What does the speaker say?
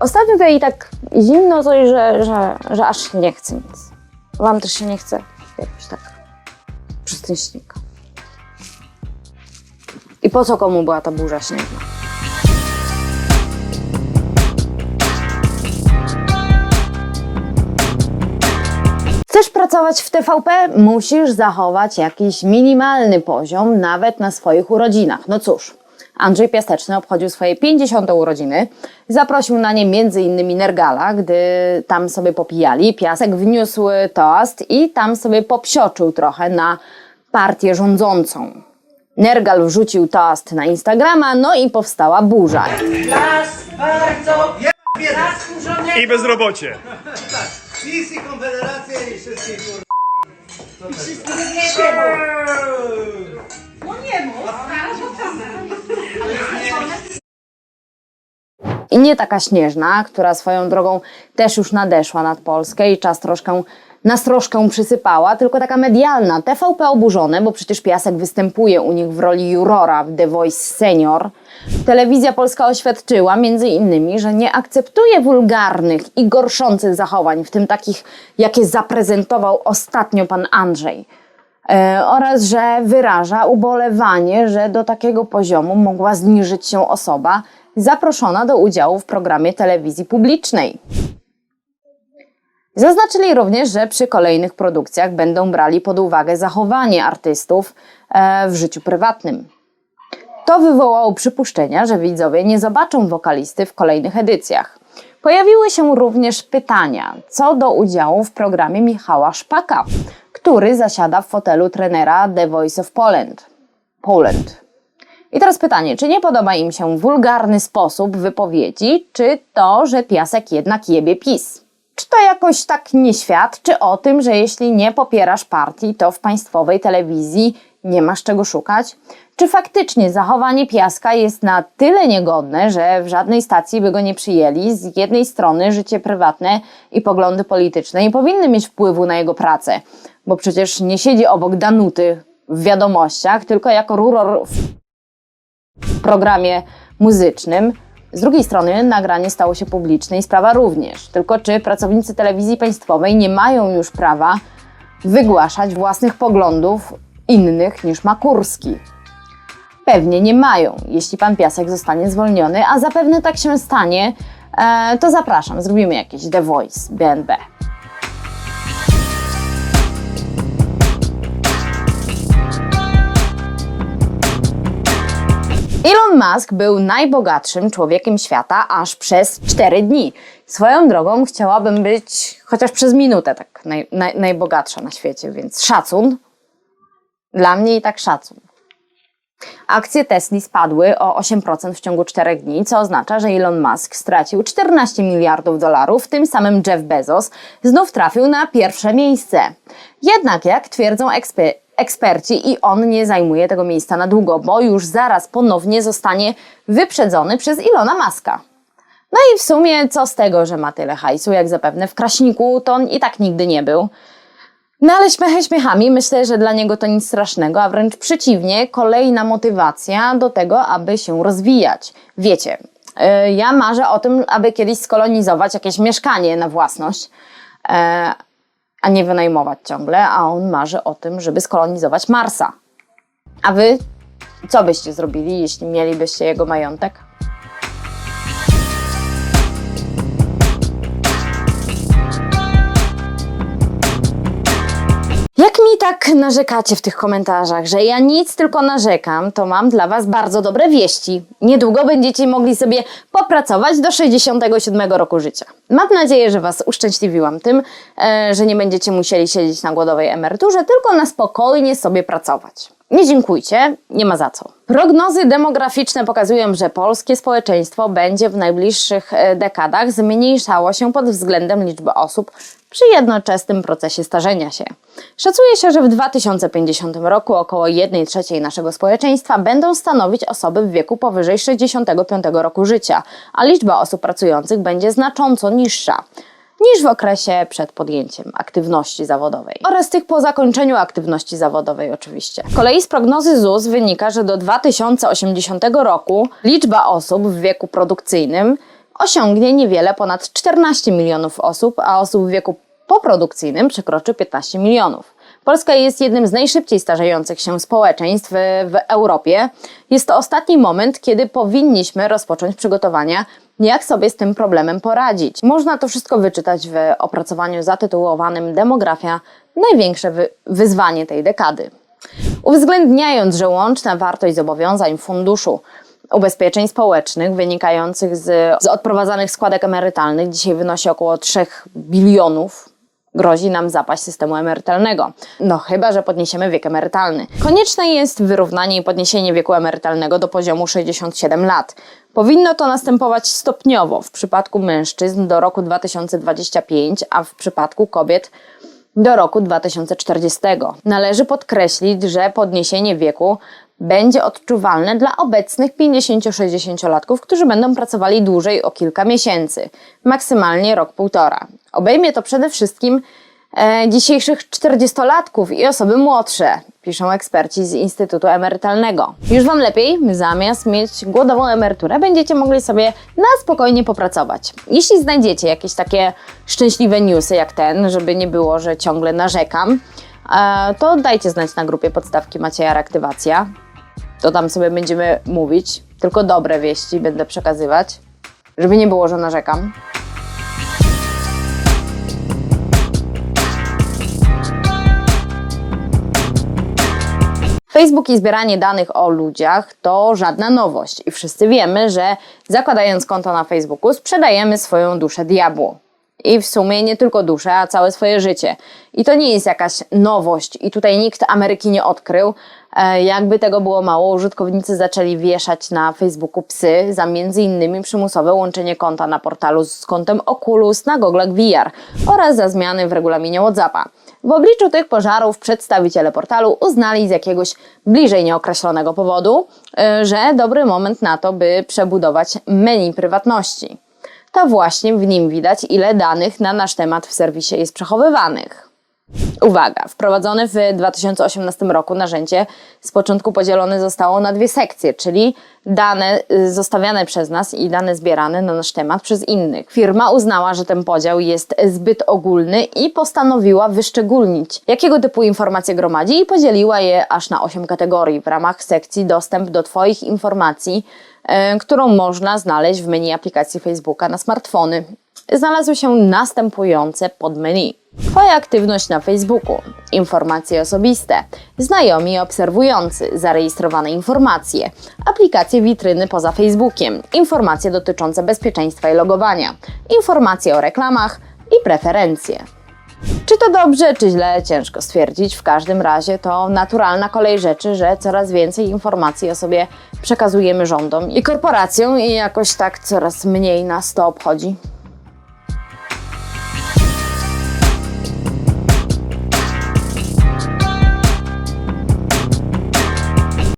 Ostatnio tutaj tak zimno coś, że, że, że aż się nie chce nic. Wam też się nie chce jakoś tak przez ten śnieg. I po co komu była ta burza śniegna? Chcesz pracować w TVP? Musisz zachować jakiś minimalny poziom, nawet na swoich urodzinach. No cóż, Andrzej Piaseczny obchodził swoje 50. urodziny. Zaprosił na nie m.in. Nergala, gdy tam sobie popijali. Piasek wniósł toast i tam sobie popsioczył trochę na partię rządzącą. Nergal wrzucił toast na Instagrama, no i powstała burza. Las bardzo zasłużonego I bezrobocie. PiS i Konfederacja i wszystkie kur... No nie mów, I nie taka śnieżna, która swoją drogą też już nadeszła nad Polskę i czas troszkę, nas troszkę przysypała, tylko taka medialna. TVP oburzone, bo przecież Piasek występuje u nich w roli jurora w The Voice Senior. Telewizja polska oświadczyła między innymi, że nie akceptuje wulgarnych i gorszących zachowań, w tym takich, jakie zaprezentował ostatnio pan Andrzej. E, oraz że wyraża ubolewanie, że do takiego poziomu mogła zniżyć się osoba zaproszona do udziału w programie telewizji publicznej. Zaznaczyli również, że przy kolejnych produkcjach będą brali pod uwagę zachowanie artystów e, w życiu prywatnym. To wywołało przypuszczenia, że widzowie nie zobaczą wokalisty w kolejnych edycjach. Pojawiły się również pytania co do udziału w programie Michała Szpaka, który zasiada w fotelu trenera The Voice of Poland. Poland. I teraz pytanie, czy nie podoba im się wulgarny sposób wypowiedzi, czy to, że piasek jednak jebie PiS? Czy to jakoś tak nie świadczy o tym, że jeśli nie popierasz partii, to w państwowej telewizji nie masz czego szukać? Czy faktycznie zachowanie piaska jest na tyle niegodne, że w żadnej stacji by go nie przyjęli? Z jednej strony życie prywatne i poglądy polityczne nie powinny mieć wpływu na jego pracę, bo przecież nie siedzi obok Danuty w wiadomościach, tylko jako ruror w programie muzycznym. Z drugiej strony nagranie stało się publiczne i sprawa również. Tylko czy pracownicy telewizji państwowej nie mają już prawa wygłaszać własnych poglądów innych niż ma Kurski? Pewnie nie mają, jeśli pan Piasek zostanie zwolniony, a zapewne tak się stanie, e, to zapraszam, zrobimy jakieś The Voice BNB. Elon Musk był najbogatszym człowiekiem świata aż przez 4 dni. Swoją drogą chciałabym być chociaż przez minutę tak naj, naj, najbogatsza na świecie, więc szacun. Dla mnie i tak szacun. Akcje Tesli spadły o 8% w ciągu 4 dni, co oznacza, że Elon Musk stracił 14 miliardów dolarów, tym samym Jeff Bezos znów trafił na pierwsze miejsce. Jednak, jak twierdzą ekspe- eksperci, i on nie zajmuje tego miejsca na długo, bo już zaraz ponownie zostanie wyprzedzony przez Ilona Muska. No i w sumie co z tego, że ma tyle hajsu, jak zapewne w Kraśniku to on i tak nigdy nie był. No ale śmiechy śmiechami, myślę, że dla niego to nic strasznego, a wręcz przeciwnie, kolejna motywacja do tego, aby się rozwijać. Wiecie, yy, ja marzę o tym, aby kiedyś skolonizować jakieś mieszkanie na własność, yy, a nie wynajmować ciągle, a on marzy o tym, żeby skolonizować Marsa. A wy co byście zrobili, jeśli mielibyście jego majątek? Tak narzekacie w tych komentarzach, że ja nic tylko narzekam, to mam dla Was bardzo dobre wieści. Niedługo będziecie mogli sobie popracować do 67 roku życia. Mam nadzieję, że Was uszczęśliwiłam tym, e, że nie będziecie musieli siedzieć na głodowej emeryturze, tylko na spokojnie sobie pracować. Nie dziękujcie, nie ma za co. Prognozy demograficzne pokazują, że polskie społeczeństwo będzie w najbliższych e, dekadach zmniejszało się pod względem liczby osób przy jednoczesnym procesie starzenia się. Szacuje się, że w 2050 roku około 1 trzeciej naszego społeczeństwa będą stanowić osoby w wieku powyżej 65 roku życia, a liczba osób pracujących będzie znacząco niższa niż w okresie przed podjęciem aktywności zawodowej oraz tych po zakończeniu aktywności zawodowej oczywiście. Z kolei z prognozy ZUS wynika, że do 2080 roku liczba osób w wieku produkcyjnym osiągnie niewiele ponad 14 milionów osób, a osób w wieku poprodukcyjnym przekroczy 15 milionów. Polska jest jednym z najszybciej starzejących się społeczeństw w Europie. Jest to ostatni moment, kiedy powinniśmy rozpocząć przygotowania, jak sobie z tym problemem poradzić. Można to wszystko wyczytać w opracowaniu zatytułowanym Demografia największe wy- wyzwanie tej dekady. Uwzględniając, że łączna wartość zobowiązań funduszu ubezpieczeń społecznych wynikających z, z odprowadzanych składek emerytalnych dzisiaj wynosi około 3 bilionów, grozi nam zapaść systemu emerytalnego. No chyba, że podniesiemy wiek emerytalny. Konieczne jest wyrównanie i podniesienie wieku emerytalnego do poziomu 67 lat. Powinno to następować stopniowo w przypadku mężczyzn do roku 2025, a w przypadku kobiet do roku 2040. Należy podkreślić, że podniesienie wieku będzie odczuwalne dla obecnych 50-60-latków, którzy będą pracowali dłużej o kilka miesięcy, maksymalnie rok półtora. Obejmie to przede wszystkim e, dzisiejszych 40-latków i osoby młodsze, piszą eksperci z Instytutu Emerytalnego. Już Wam lepiej, zamiast mieć głodową emeryturę, będziecie mogli sobie na spokojnie popracować. Jeśli znajdziecie jakieś takie szczęśliwe newsy jak ten, żeby nie było, że ciągle narzekam, e, to dajcie znać na grupie Podstawki Macieja Reaktywacja. To tam sobie będziemy mówić, tylko dobre wieści będę przekazywać, żeby nie było, że narzekam. Facebook i zbieranie danych o ludziach to żadna nowość i wszyscy wiemy, że zakładając konto na Facebooku sprzedajemy swoją duszę diabłu. I w sumie nie tylko duszę, a całe swoje życie. I to nie jest jakaś nowość i tutaj nikt Ameryki nie odkrył. E, Jakby tego było mało, użytkownicy zaczęli wieszać na Facebooku psy za między innymi przymusowe łączenie konta na portalu z kontem Oculus na goglach VR oraz za zmiany w regulaminie WhatsAppa. W obliczu tych pożarów przedstawiciele portalu uznali z jakiegoś bliżej nieokreślonego powodu, y, że dobry moment na to, by przebudować menu prywatności. To właśnie w nim widać, ile danych na nasz temat w serwisie jest przechowywanych. Uwaga, wprowadzone w 2018 roku narzędzie z początku podzielone zostało na dwie sekcje, czyli dane y, zostawiane przez nas i dane zbierane na nasz temat przez innych. Firma uznała, że ten podział jest zbyt ogólny i postanowiła wyszczególnić, jakiego typu informacje gromadzi i podzieliła je aż na 8 kategorii w ramach sekcji dostęp do Twoich informacji, y, którą można znaleźć w menu aplikacji Facebooka na smartfony. Znalazły się następujące podmenu. Twoja aktywność na Facebooku, informacje osobiste, znajomi obserwujący, zarejestrowane informacje, aplikacje witryny poza Facebookiem, informacje dotyczące bezpieczeństwa i logowania, informacje o reklamach i preferencje. Czy to dobrze, czy źle, ciężko stwierdzić. W każdym razie to naturalna kolej rzeczy, że coraz więcej informacji o sobie przekazujemy rządom i korporacjom i jakoś tak coraz mniej nas to obchodzi.